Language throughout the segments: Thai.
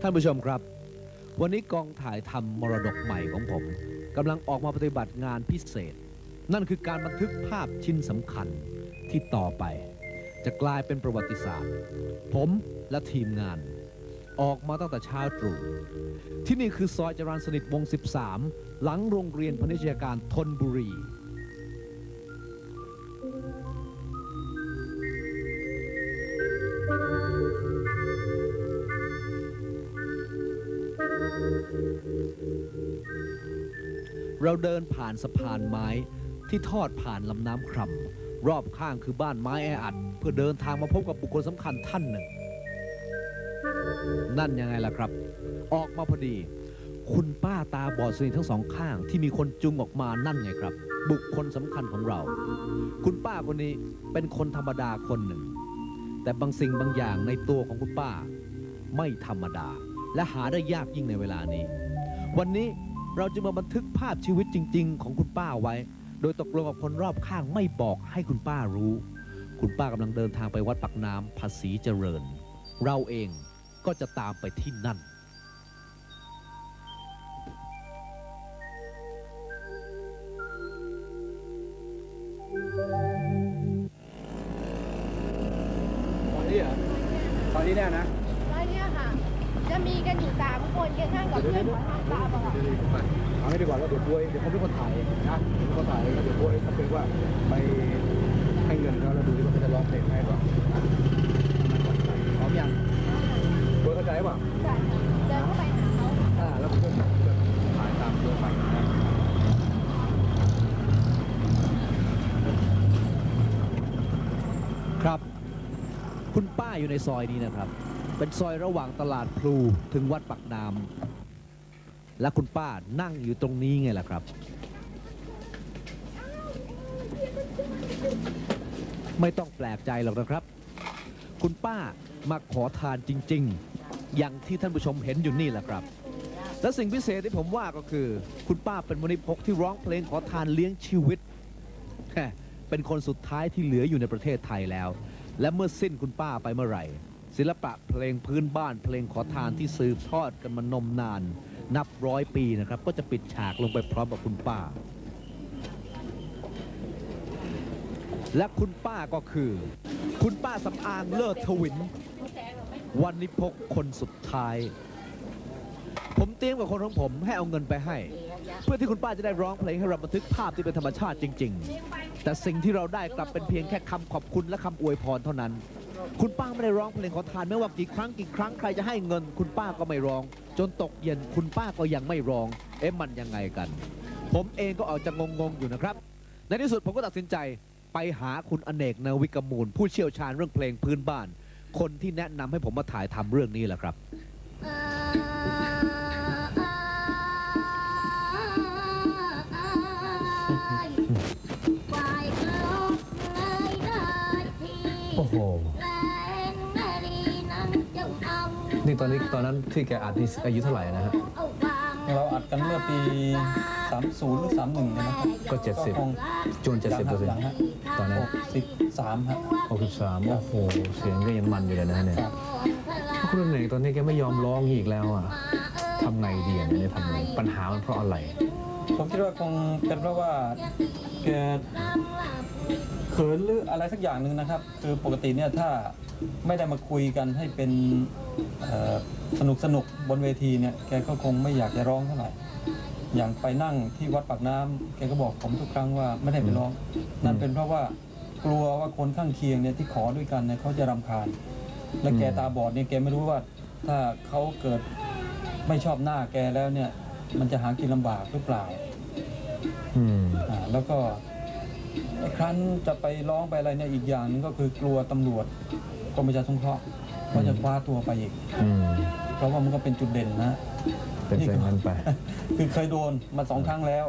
ท่านผู้ชมครับ วันนี้กองถ่ายทำมรดกใหม่ของผมกำลังออกมาปฏิบัติงานพิเศษ นั่นคือการบันทึกภาพชิ้นสำคัญที่ต่อไป จะกลายเป็นประวัติศาสตร์ ผมและทีมงาน ออกมาตั้งแต่เช้าตรู่ที่นี่คือซอยจรัญสนิทวง 13 หลังโรงเรียนพนิชยการธนบุรี เราเดินผ่านสะพานไม้ที่ทอดผ่านลำน้ำคร่ำรอบข้างคือบ้านไม้แออัด เพื่อเดินทางมาพบกับบุคคลสำคัญท่านหนึ่ง นั่นยังไงล่ะครับ ออกมาพอดี คุณป้าตาบอดสนิททั้งสองข้าง ที่มีคนจุงออกมานั่นไงครับ บุคคลสำคัญของเรา คุณป้าคนนี้เป็นคนธรรมดาคนหนึ่ง แต่บางสิ่งบางอย่างในตัวของคุณป้า ไม่ธรรมดา และหาได้ยากยิ่งในเวลานี้ วันนี้เราจะมาบันทึกภาพชีวิตจริง ๆ ของคุณป้าไว้ โดยตกลงกับคนรอบข้างไม่บอกให้คุณป้ารู้ คุณป้ากำลังเดินทางไปวัดปักน้ำภาษีเจริญ เราเองก็จะตามไปที่นั่น อยู่ในซอยนี้นะครับ เป็นซอยระหว่างตลาดพลูถึงวัดปักน้ำและคุณป้านั่งอยู่ตรงนี้ไงล่ะครับ ไม่ต้องแปลกใจหรอกนะครับ คุณป้ามาขอทานจริง ๆ อย่างที่ท่านผู้ชมเห็นอยู่นี่แหละครับ และสิ่งพิเศษที่ผมว่าก็คือ คุณป้าเป็นมณิพกที่ร้องเพลงขอทานเลี้ยงชีวิต เป็นคนสุดท้ายที่เหลืออยู่ในประเทศไทยแล้ว และเมื่อสิ้นคุณป้าไปเมื่อไหร่ ศิลปะเพลงพื้นบ้านเพลงขอทานที่สืบทอดกันมานมนาน นับร้อยปีนะครับ ก็จะปิดฉากลงไปพร้อมกับคุณป้า และคุณป้าก็คือ คุณป้าสำอางเลิศทวิน วันนิพกคนสุดท้าย ผมเตรียมกับคนของผมให้เอาเงินไปให้ เพื่อที่คุณป้าจะได้ร้องเพลงให้เราบันทึกภาพที่เป็นธรรมชาติจริง ๆ แต่สิ่งที่เราได้กลับเป็นเพียงแค่คำขอบคุณและคำอวยพรเท่านั้น คุณป้าไม่ได้ร้องเพลงขอทานไม่ว่ากี่ครั้งกี่ครั้งใครจะให้เงิน คุณป้าก็ไม่ร้อง จนตกเย็นคุณป้าก็ยังไม่ร้อง เอ๊ะมันยังไงกัน ผมเองก็ออกจะงงๆอยู่นะครับ ในที่สุดผมก็ตัดสินใจไปหาคุณอเนกนาวิกมูล ผู้เชี่ยวชาญเรื่องเพลงพื้นบ้าน คนที่แนะนำให้ผมมาถ่ายทำเรื่องนี้แหละครับ นี่ตอนนี้ตอนนั้นที่แกอัดนี่อายุเท่าไหร่นะฮะเราอัดกันเมื่อปี 30 หรือ 31นะครับก็เจ็ดสิบคงจนเจ็ดสิบเปอร์เซ็นหลัต์งฮะตอนนั้น63ฮะหกสิบสามโอ้โห เสียงก็ยังมันอยู่เลยนะเนี่ยครับ คุณอเนกตอนนี้แกไม่ยอมร้องอีกแล้วอะทำไงดีอะเนี่ยทำไงปัญหามันเพราะอะไรผมคิดว่าคงเป็นเพราะว่าแกเขินหรืออะไรสักอย่างหนึ่งนะครับ คือปกติเนี่ยถ้าไม่ได้มาคุยกันให้เป็นเอ่อ สนุกสนุกบนเวทีเนี่ยแกก็คงไม่อยากจะร้องเท่าไหร่อย่างไปนั่งที่วัดปากน้ำแกก็บอกผมทุกครั้งว่าไม่ได้ไปร้อง นั่นเป็นเพราะว่ากลัวว่าคนข้างเคียงเนี่ยที่ขอด้วยกันเนี่ยเขาจะรำคาญ และแกตาบอดเนี่ยแกไม่รู้ว่าถ้าเขาเกิดไม่ชอบหน้าแกแล้วเนี่ย มันจะหากินลำบากหรือเปล่าอืมอ่าแล้วก็ไอ้ครั้นจะไปร้องไปอะไรเนี่ยอีกอย่างหนึงก็คือกลัวตำรวจกรมประชาสงเคราะห์ ก็จะคว้าตัวไปอีก อืมเพราะว่ามันก็เป็นจุดเด่นนะ เป็นเช่นนั้นไป คือเคยโดนมาสองครั้งแล้ว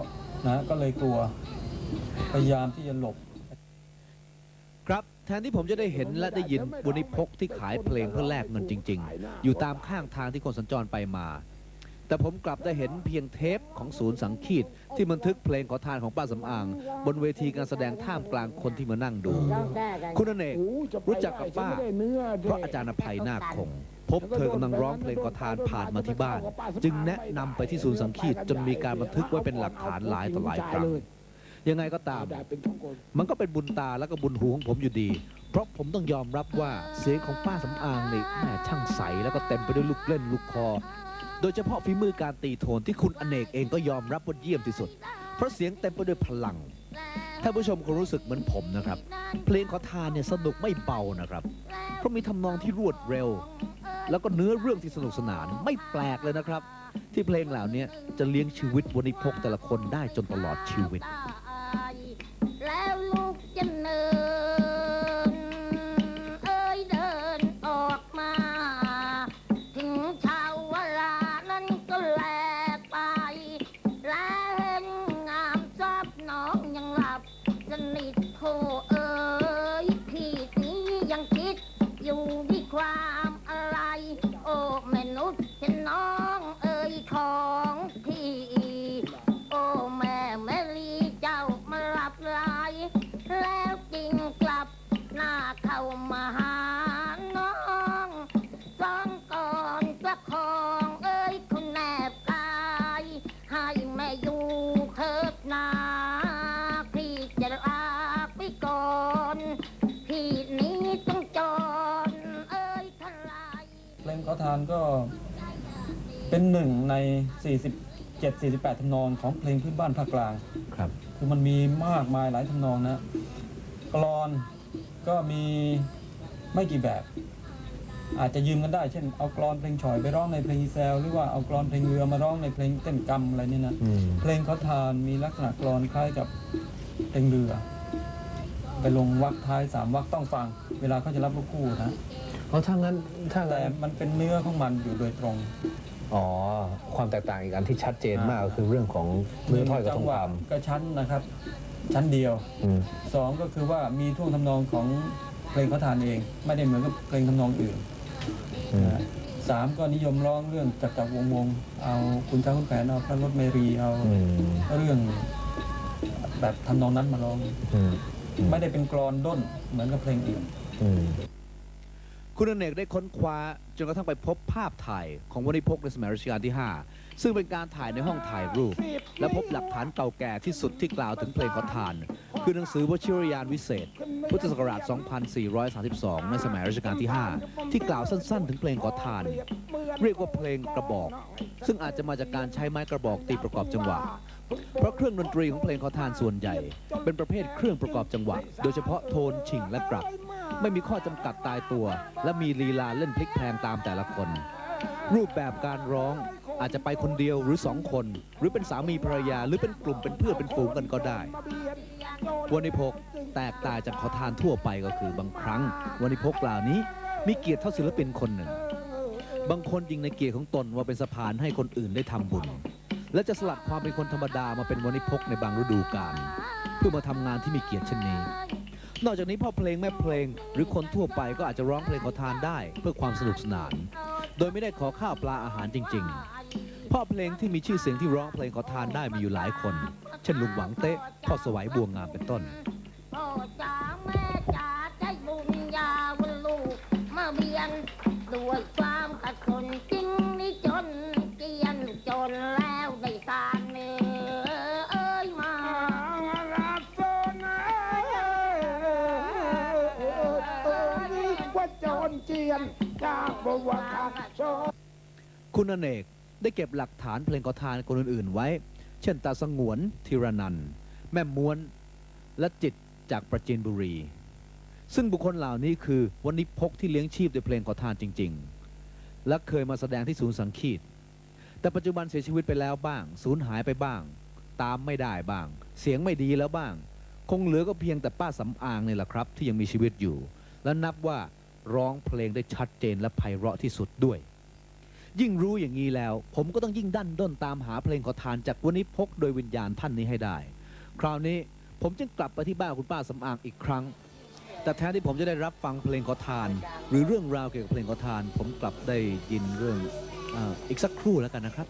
นะก็เลยกลัวพยายามที่จะหลบ ครับแทนที่ผมจะได้เห็นและได้ยินบุนิพกที่ขายเพลงเพื่อแลกเงินจริง ๆ อยู่ตามข้างทางที่คนสัญจรไปมา แต่ผมกลับได้เห็นเพียงเทปของศูนย์สังคีต ที่บันทึกเพลงขอทานของป้าสำอาง บนเวทีการแสดงท่ามกลางคนที่มานั่งดู คุณอเนกรู้จักกับป้า เพราะอาจารย์อภัยนาคคง พบเธอกำลังร้องเพลงขอทานผ่านมาที่บ้าน จึงแนะนำไปที่ศูนย์สังคีตจนมีการบันทึกไว้เป็นหลักฐานหลายต่อหลายครั้งยังไงก็ตาม มันก็เป็นบุญตาและก็บุญหูของผมอยู่ดี เพราะผมต้องยอมรับว่าเสียงของป้าสำอางนี่แม่ช่างใสแล้วก็เต็มไปด้วยลูกเล่นลูกคอ โดยเฉพาะฝีมือการตีโทนที่คุณอเนกเองก็ยอมรับว่าเยี่ยมที่สุด เพราะเสียงเต็มไปด้วยพลัง ท่านผู้ชมคงรู้สึกเหมือนผมนะครับ เพลงขอทานเนี่ยสนุกไม่เบานะครับ เพราะมีทำนองที่รวดเร็ว แล้วก็เนื้อเรื่องที่สนุกสนานไม่แปลกเลยนะครับ ที่เพลงเหล่านี้จะเลี้ยงชีวิตวันิพกแต่ละคนได้จนตลอดชีวิต แล้วลูกจะเนิน เป็นหนึ่งใน 47 48ทำนองของเพลงพื้นบ้านภาคกลาง ครับ คือมันมีมากมายหลายทำนองนะกลอนก็มีไม่กี่แบบ อาจจะยืมกันได้ เช่นเอากลอนเพลงฉอยไปร้องในเพลงอีแซลหรือว่าเอากลอนเพลงเรือมาร้องในเพลงเต้นกรรมอะไรนี่นะอืม เพลงเขาทานมีลักษณะกลอนคล้ายกับเพลงเรือ ไปลงวักท้ายสามวักต้องฟัง เวลาเขาจะรับลูกคู่นะ เพราะถ้างั้นถ้าแต่งั้นมันเป็นเนื้อของมันอยู่โดยตรง อ๋อ ความแตกต่างอีกอันที่ชัดเจนมากก็คือเรื่องของเนื้อถ้อยกับจัทองหวะคก็ชั้นนะครับ ชั้นเดียวำอืมสองก็คือว่ามีท่วงทำนองของเพลงเขาทานเอง ไม่ได้เหมือนกับเพลงทำนองอื่นอืม นะสามก็นิยมร้องเรื่องจักรจักรวงศ์วงศ์เอาคุณช้างคุณแผนเอาพระรถเมรีเอาอืม เรื่องแบบทำนองนั้นมาร้อง อืมไม่ได้เป็นกรอนด้นเหมือนกับเพลงอื่น อืม คุณอเนกได้ค้นคว้าจนกระทั่งไปพบภาพถ่ายของวณิพกในสมัยรัชกาลที่ 5 ซึ่งเป็นการถ่ายในห้องถ่ายรูป และพบหลักฐานเก่าแก่ที่สุดที่กล่าวถึงเพลงขอทาน คือหนังสือวชิรยานวิเศษ พุทธศักราช 2432 ในสมัยรัชกาลที่ 5 ที่กล่าวสั้นๆ ถึงเพลงขอทาน เรียกว่าเพลงกระบอก ซึ่งอาจจะมาจากการใช้ไม้กระบอกตีประกอบจังหวะเพราะเครื่องดนตรีของเพลงขอทานส่วนใหญ่ เป็นประเภทเครื่องประกอบจังหวะ โดยเฉพาะโทน ชิงและกลับ ไม่มีข้อจำกัดตายตัว และมีลีลาเล่นพลิกแพลงตามแต่ละคน รูปแบบการร้องอาจจะไปคนเดียวหรือสองคน หรือเป็นสามีภรรยาหรือเป็นกลุ่มเป็นเพื่อนเป็นฝูงกันก็ได้วณิพกแตกต่างจากขอทานทั่วไปก็คือบางครั้งวณิพกเหล่านี้มีเกียรติเท่าศิลปินคนหนึ่ง บางคนยิงในเกียรติของตนว่าเป็นสะพานให้คนอื่นได้ทำบุญ และจะสลัดความเป็นคนธรรมดามาเป็นวณิพกในบางฤดูกาลเพื่อมาทำงานที่มีเกียรติเช่นนี้ นอกจากนี้พ่อเพลงแม่เพลง หรือคนทั่วไปก็อาจจะร้องเพลงขอทานได้เพื่อความสนุกสนาน โดยไม่ได้ขอข้าวปลาอาหารจริง ๆ พ่อเพลงที่มีชื่อเสียงที่ร้องเพลงขอทานได้มีอยู่หลายคน เช่นลุงหวังเต๊ะพ่อสวัยบัวงามเป็นต้นพ่อจ๋าแม่จ๋าใจบุญญาวันลูกมาเบียนด้วย คุณอเนกได้เก็บหลักฐานเพลงขอทานคนอื่นๆไว้ เช่นตาสงวนธีรนันแม่ม้วนและจิตจากประจินบุรี ซึ่งบุคคลเหล่านี้คือวันนี้พกที่เลี้ยงชีพด้วยเพลงขอทานจริง ๆ และเคยมาแสดงที่ศูนย์สังคีต แต่ปัจจุบันเสียชีวิตไปแล้วบ้าง สูญหายไปบ้าง ตามไม่ได้บ้าง เสียงไม่ดีแล้วบ้าง คงเหลือก็เพียงแต่ป้าสำอางนี่แหละครับ ที่ยังมีชีวิตอยู่ และนับว่า ร้องเพลงได้ชัดเจนและไพเราะที่สุดด้วย ยิ่งรู้อย่างนี้แล้ว ผมก็ต้องยิ่งดันด้นตามหาเพลงขอทานจากวันนี้พกโดยวิญญาณท่านนี้ให้ได้ คราวนี้ผมจึงกลับไปที่บ้านคุณป้าสำอางอีกครั้ง แต่แทนที่ผมจะได้รับฟังเพลงขอทาน หรือเรื่องราวเกี่ยวกับเพลงขอทาน ผมกลับได้ยินเรื่องอาอีกสักครู่แล้วกันนะครับ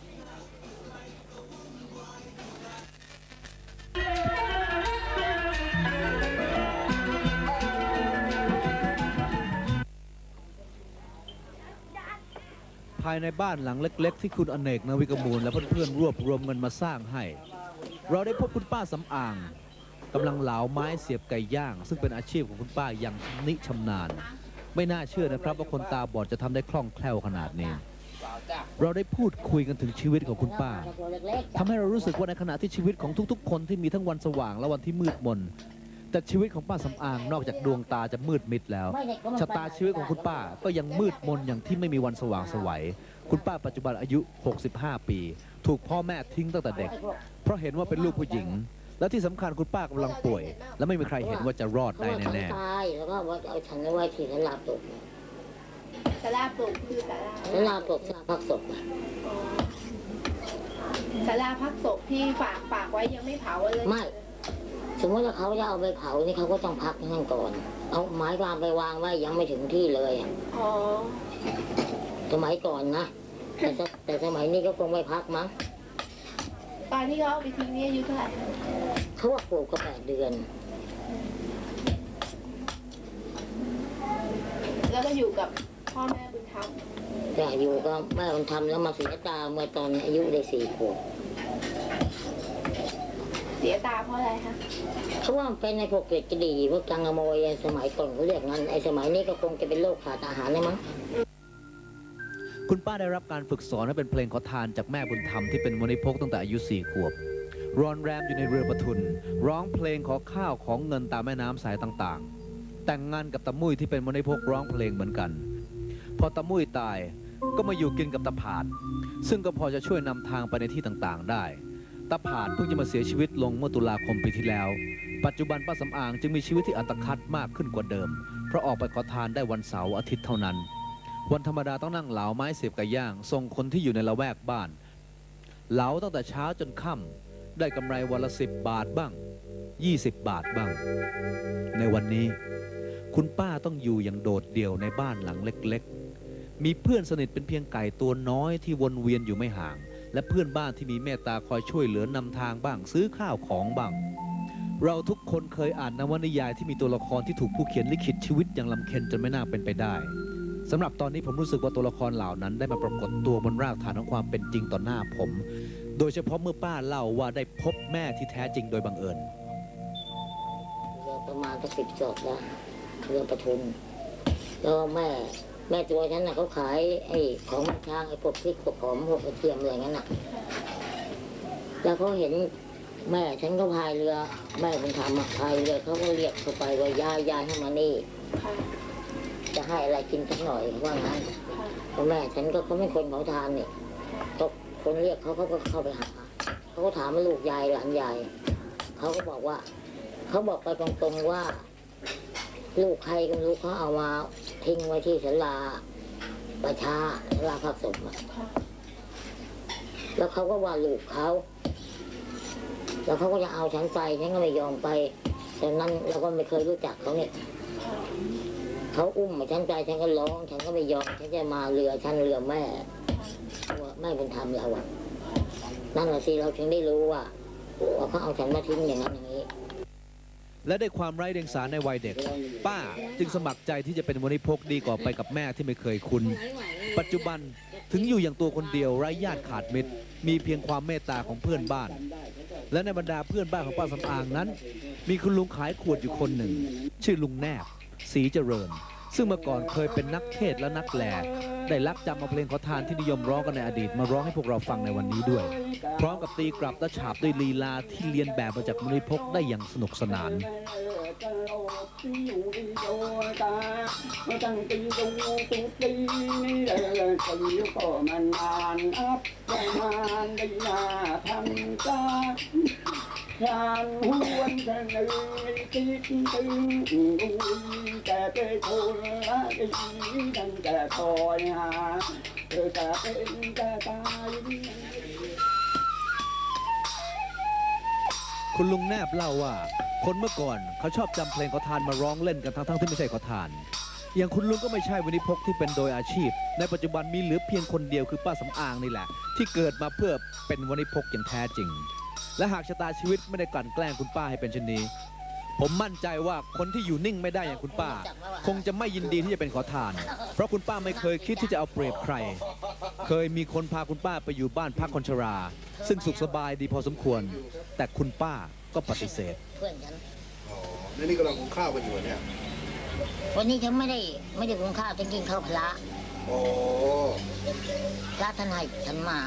ภายในบ้านหลังเล็ก ๆ ที่คุณอเนกนาวิกมูลและเพื่อนๆรวบรวมเงินมาสร้างให้ เราได้พบคุณป้าสำอางกำลังเหลาไม้เสียบไก่ย่าง ซึ่งเป็นอาชีพของคุณป้าอย่างชำนิชำนาญ ไม่น่าเชื่อนะครับว่าคนตาบอดจะทำได้คล่องแคล่วขนาดนี้ เราได้พูดคุยกันถึงชีวิตของคุณป้าทำให้เรารู้สึกว่าในขณะที่ชีวิตของทุกๆ คนที่มีทั้งวันสว่างและวันที่มืดมน แต่ชีวิตของป้าสำอางนอกจากดวงตาจะมืดมิดแล้วชะตาชีวิตของคุณป้าก็ยังมืดมนอย่างที่ไม่มีวันสว่างไสวัย คุณป้าปัจจุบันอายุ 65 ปี ถูกพ่อแม่ทิ้งตั้งแต่เด็ก เพราะเห็นว่าเป็นลูกผู้หญิง และที่สำคัญคุณป้ากำลังป่วย และไม่มีใครเห็นว่าจะรอดได้แน่ตายแล้วก็ว่าจะเอาฉันไว้ที่สลาปลุกสาราปลูกคือสาราสลาปลุกสลาพักศพอะสาราพักศพที่ฝากฝากไว้ยังไม่เผาเลย ไม่ส มมติว่าเขาจะเอาไปเผานี่เขาก็ต้องพักนั่นก่อน เอาไม้วางไปวางไว้ยังไม่ถึงที่เลยอะอ๋อ สมัยก่อนนะแต่สแต่สมัยนี้ก็คงไม่พักมั้งตอนที่เขาเอาไปทิ้งนี่อายุเท่าไหร่เขาว่าปลูกก็แปดเดือน แล้วก็อยู่กับพ่อแม่บุญธรรม แต่อยู่ก็แม่มันทำแล้วมาเสียตาเมื่อตอนอายุได้สี่ขวบเสียตาเพราะอะไรคะเขาว่ามันเป็นในพวกเกล็ดกระดีพวกจังกะโมยสมัยก่อนเขาเรียกงั้นไอ้สมัยนี้ก็คงจะเป็นโรคขาดอาหารนะมั้งๆคุณป้าได้รับการฝึกสอนให้เป็นเพลงขอทานจากแม่บุญธรรมที่เป็นมณิพกตั้งแต่อายุ4ขวบ รอนแรมอยู่ในเรือประทุน ร้องเพลงขอข้าวของเงินตามแม่น้ำสายต่างๆ แต่งงานกับตามุ้ยที่เป็นมณิพกร้องเพลงเหมือนกัน พอตามุ้ยตายก็มาอยู่กินกับตาผาด ซึ่งก็พอจะช่วยนำทางไปในที่ต่างๆได้ ตาผาดเพิ่งจะมาเสียชีวิตลงเมื่อตุลาคมปีที่แล้ว ปัจจุบันป้าสำอางจึงมีชีวิตที่อัตคัดมากขึ้นกว่าเดิม เพราะออกไปขอทานได้วันเสาร์อาทิตย์เท่านั้น วันธรรมดาต้องนั่งเหลาไม้เสียบไก่ย่างส่งคนที่อยู่ในละแวกบ้าน เหลาตั้งแต่เช้าจนค่ำได้กำไรวันละสิบบาทบ้าง 20 บาทบ้าง ในวันนี้ คุณป้าต้องอยู่อย่างโดดเดี่ยวในบ้านหลังเล็กๆ มีเพื่อนสนิทเป็นเพียงไก่ตัวน้อยที่วนเวียนอยู่ไม่ห่าง และเพื่อนบ้านที่มีเมตตาคอยช่วยเหลือนำทางบ้างซื้อข้าวของบ้าง เราทุกคนเคยอ่านนวนิยายที่มีตัวละครที่ถูกผู้เขียนลิขิตชีวิตอย่างลำเค็ญจนไม่น่าเป็นไปได้สำหรับตอนนี้ผมรู้สึกว่าตัวละครเหล่านั้นได้มาปรากฏตัวบนรากฐานของความเป็นจริงต่อหน้าผม โดยเฉพาะเมื่อป้าเล่าว่าได้พบแม่ที่แท้จริงโดยบังเอิญเรือประมาณสักสิบศอกแล้วเรือประทุนแล้วแม่ แม่ตัวฉันน่ะเขาขายไอ้ของมันทางไอ้พวกพริกพวกหอมพวกกระเทียมอะไรงั้นน่ะ แล้วเขาเห็นแม่ฉันก็พายเรือ แม่บุญธรรมอะพายเรือเขาก็เรียกเขาไปว่ายายยายให้มานี่ ค่ะ จะให้อะไรกินสักหน่อยเขาว่างั้นค่ะเพราะแม่ฉันก็เขาไม่คนเขาทานนี่ก็คนเรียกเขาเขาก็เข้าไปหาเขาก็ถามว่าลูกยายหลานยายเขาก็บอกว่า เขาบอกไปตรงๆว่า ลูกใครก็รู้เขาเอามาทิ้งไว้ที่ศาลาประชาศาลาพักศพอะแล้วเขาก็ว่าลูกเขาแล้วเขาก็จะเอาฉันไปฉันก็ไม่ยอมไปแตอนนั้นเราก็ไม่เคยรู้จักเขาเนี่ยเขาอุ้มมาฉันไปฉันก็ร้องฉันก็ไม่ยอมฉันจะมาเรือฉันเรือแม่ว่าแม่บุญธรรมเราอะนั่นแหละสิเราถึงได้รู้ว่าว่าเขาเอาฉันมาทิ้งอย่างนั้น และได้ความไร้เดียงสาในวัยเด็ก ป้าจึงสมัครใจที่จะเป็นมณิพกดีกว่าไปกับแม่ที่ไม่เคยคุ้น ปัจจุบันถึงอยู่อย่างตัวคนเดียวไร้ญาติขาดมิตร มีเพียงความเมตตาของเพื่อนบ้าน และในบรรดาเพื่อนบ้านของป้าสำอางนั้น มีคุณลุงขายขวดอยู่คนหนึ่ง ชื่อลุงแนบสีเจริญ ซึ่งเมื่อก่อนเคยเป็นนักเทศและนักแหล่ได้ลักจำเอาเพลงขอทานที่นิยมร้องกันในอดีตมาร้องให้พวกเราฟังในวันนี้ด้วย พร้อมกับตีกลับและฉาบด้วยลีลาที่เลียนแบบมาจากมณิพกได้อย่างสนุกสนานตั้ งตีดูตุตีนี่เออคนยุก็มันนานอับประมาณได้ยติดตึงแต่ไปทุนละดีดังแต่คอยหาเธอจะเป็นจะตายคุณลุงแนบเล่าว่า คนเมื่อก่อนเขาชอบจำเพลงขอทานมาร้องเล่นกันทั้งๆที่ไม่ใช่ขอทาน อย่างคุณลุงก็ไม่ใช่วินิพกที่เป็นโดยอาชีพ ในปัจจุบันมีเหลือเพียงคนเดียวคือป้าสำอางนี่แหละ ที่เกิดมาเพื่อเป็นวนิพกอย่างแท้จริง และหากชะตาชีวิตไม่ได้กลั่นแกล้งคุณป้าให้เป็นเช่นนี้ ผมมั่นใจว่าคนที่อยู่นิ่งไม่ได้อย่างคุณป้า คงจะไม่ยินดีที่จะเป็นขอทาน เพราะคุณป้าไม่เคยคิดที่จะเอาเปรียบใคร เคยมีคนพาคุณป้าไปอยู่บ้านพักคนชรา ซึ่งสุขสบายดีพอสมควร แต่คุณป้าก็ปฏิเสธเพื่อนฉันอ๋อแล้วนี่กำลังหุงข้าวกันอยู่เนี่ย วันนี้ฉันไม่ได้ไม่ได้กินข้าวฉันกินข้าวพระโอ้พระท่านให้ฉันมา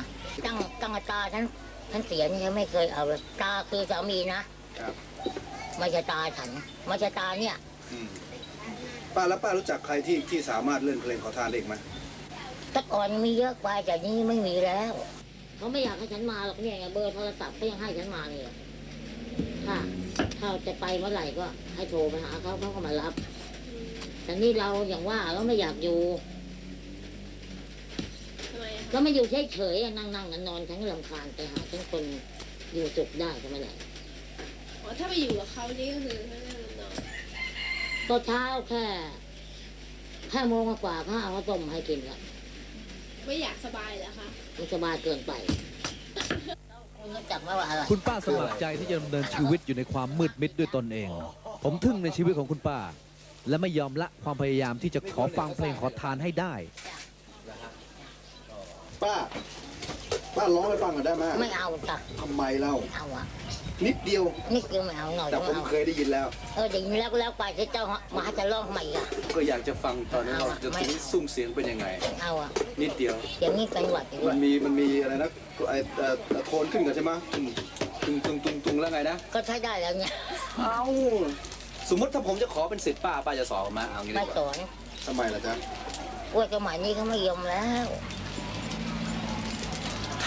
ตั้งตั้งแต่ตาฉัน ฉันเสียนี่ฉันไม่เคยเอาเลยตาคือสามีนะครับไม่ใช่ตาฉันไม่ใช่ตาเนี่ย อืมป้าแล้วป้ารู้จักใครที่ที่สามารถเล่นเพลงขอทานได้อีกไหมแต่ก่อนมีเยอะไปแต่นี้ไม่มีแล้วเขาไม่อยากให้ฉันมาหรอกเนี่ยเบอร์โทรศัพท์ก็ยังให้ฉันมาเลยถ้าถ้าจะไปเมื่อไหร่ก็ให้โทรไปหาเขาเขาก็มารับ แต่นี่เราอย่างว่าเราไม่อยากอยู่ ทำไมอะก็ไม่อยู่เฉยๆอะนั่งนั่งนอนๆฉันก็รำคาญไปหาฉันคนอยู่สุขได้ก็ไม่ได้อ๋อถ้าไปอยู่กับเขานี่ก็คือไม่ได้นอนตอนเช้าแค่แค่โมงกว่าๆเขาเอาข้าวต้มให้กินละไม่อยากสบายเหรอคะมันสบายเกินไปคุณรู้จักไหมว่าอะไรคุณป้าสมัครใจที่จะดำเนินชีวิตอยู่ในความมืดมิดด้วยตนเอง ผมทึ่งในชีวิตของคุณป้า และไม่ยอมละความพยายามที่จะขอฟังเพลงขอทานให้ได้ ป้า ป้าร้องให้ฟังหน่อยได้ไหมไม่เอาจ้ะทำไมเล่าไม่เอาอะนิดเดียวนี่คือไม่เอาหน่อยแต่ก็ผมไม่เอาเคยได้ยินแล้ว เออเดี๋ยวนี้แล้วก็แล้วไปที่เจ้ามาจะร้องทำไมอะก็อยากจะฟังตอนนั้นเอาเราอะจะไม่ถึงซุ้มเสียงเป็นยังไงเอาอะนิดเดียวอย่างนี้เป็นหวัดอีกมัว่านมีมันมีอะไรนะไอเอ่อเอ่อโทนขึ้นกันใช่ไหมตุงตุงตุงตุงแล้วไงนะก็ใช้ได้แล้วเนี่ยเอาสมมติถ้าผมจะขอเป็นสิทธิ์ป้าป้าจะสอนผมไหมาเอางี้ไม่ดีกสว่าอนทำไมล่ะจ๊ะพวกสมัยนี้เขาไม่ยอมแล้ว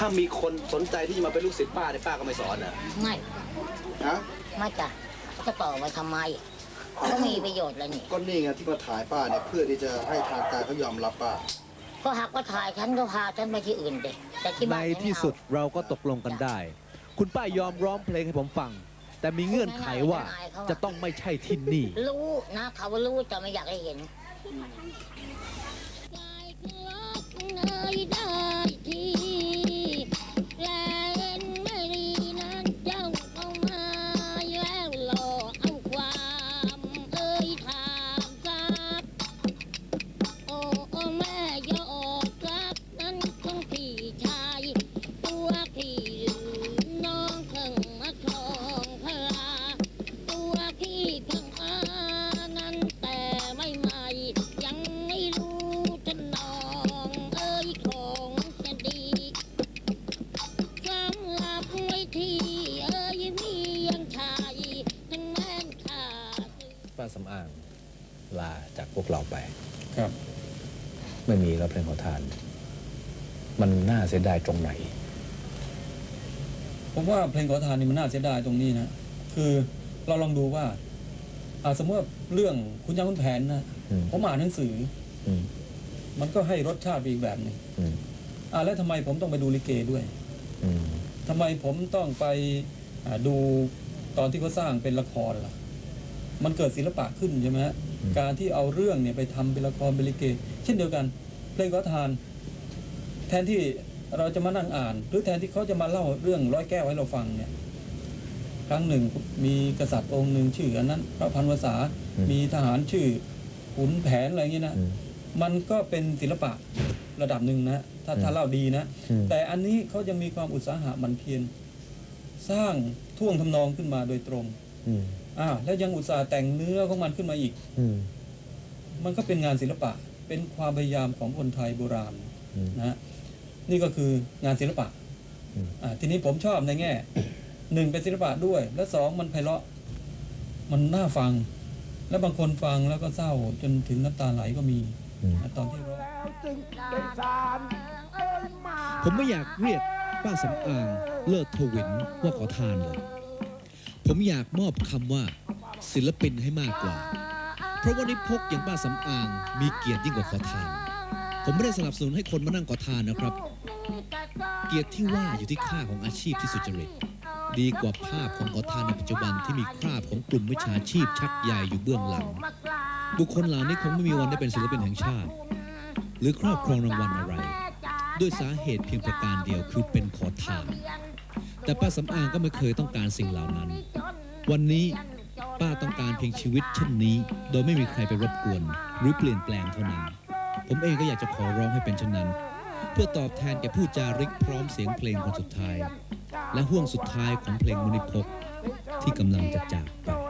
ถ้ามีคนสนใจที่จะมาเป็นลูกศิษย์ป้าเนี่ยป้าก็ไม่สอนนะไม่ฮะไม่จ้ะเขาจะต่อมาทำไมก็มีประโยชน์แล้วนี่ก็นี่ไงที่มาถ่ายป้าเนี่ยเพื่อที่จะให้ทางการเขายอมรับป้าก็หากว่าถ่ายฉันก็พาฉันไปที่อื่นเด็แต่ที่ในบ้านฉันไม่ที่เอาสุดเราก็ตกลงกันได้ คุณป้ายอมร้องเพลงให้ผมฟัง แต่มีเงื่อนไขว่าจะต้องไม่ใช่ที่นี่ รู้นะเขารู้แต่ไม่อยากให้เห็น ป้าสำอางลาจากพวกเราไป ครับ ไม่มีแล้วเพลงขอทาน มันน่าเสียดายตรงไหน ผมว่าเพลงขอทานนี่มันน่าเสียดายตรงนี้นะ คือเราลองดูว่าอ่าสมมติว่าเรื่องคุณยังคุณแผนนะอืม ผมอ่านหนังสือ อืมมันก็ให้รสชาติไปอีกแบบหนึ่งอืมอ่าแล้วทำไมผมต้องไปดูลิเกด้วยอืมทำไมผมต้องไปอ่าดูตอนที่เขาสร้างเป็นละครล่ะ มันเกิดศิลปะขึ้นใช่ไหมฮะการที่เอาเรื่องเนี่ยไปทำเป็นละครเป็นลิเก เช่นเดียวกัน เพลงขอทาน แทนที่เราจะมานั่งอ่าน หรือแทนที่เขาจะมาเล่าเรื่องร้อยแก้วให้เราฟังเนี่ยครั้งหนึ่งมีกษัตริย์องค์หนึ่งชื่ออันนั้น พระพันวษาอืมมีทหารชื่อขุนแผนอะไรอย่างเงี้ยนะอืมมันก็เป็นศิลปะระดับหนึ่งนะถ้าถ้าอืมเล่าดีนะอืมแต่อันนี้เขายังมีความอุตสาหะหมันเพียรสร้างท่วงทำนองขึ้นมาโดยตรง อืมอ่าแล้วยังอุตสาห์แต่งเนื้อของมันขึ้นมาอีก อืม มันก็เป็นงานศิลปะ เป็นความพยายามของคนไทยโบราณอืม นะฮะนี่ก็คืองานศิลปะอืม อ่าทีนี้ผมชอบในแง่หนึ่งเป็นศิลปะด้วย และสองมันไพเราะ มันน่าฟัง และบางคนฟังแล้วก็เศร้าจนถึงน้ำตาไหลก็มีอืม นะตอนที่ร้องผมไม่อยากเรียกป้าสำอางเลิศทวินว่าขอทานเลย ผมอยากมอบคำว่า ศิลปินให้มากกว่า เพราะว่านิพกอย่างป้าสำอาง มีเกียรติยิ่งกว่าขอทาน ผมไม่ได้สนับสนุนให้คนมานั่งขอทานนะครับ เกียรติที่ว่าอยู่ที่ค่าของอาชีพที่สุจริต ดีกว่าภาพของขอทานในปัจจุบันที่มีคราบของกลุ่มวิชาชีพชักใหญ่อยู่เบื้องหลัง บุคคลเหล่านี้คงไม่มีวันได้เป็นศิลปินแห่งชาติ หรือครอบครองรางวัลอะไร ด้วยสาเหตุเพียงประการเดียวคือเป็นขอทาน แต่ป้าสำอางก็ไม่เคยต้องการสิ่งเหล่านั้น วันนี้ป้าต้องการเพียงชีวิตเช่นนี้ โดยไม่มีใครไปรบกวน หรือเปลี่ยนแปลงเท่านั้น ผมเองก็อยากจะขอร้องให้เป็นเช่นนั้น เพื่อตอบแทนแก่ผู้จาริกพร้อมเสียงเพลงคนสุดท้าย และห่วงสุดท้ายของเพลงมุนิพกที่กำลังจะจากไป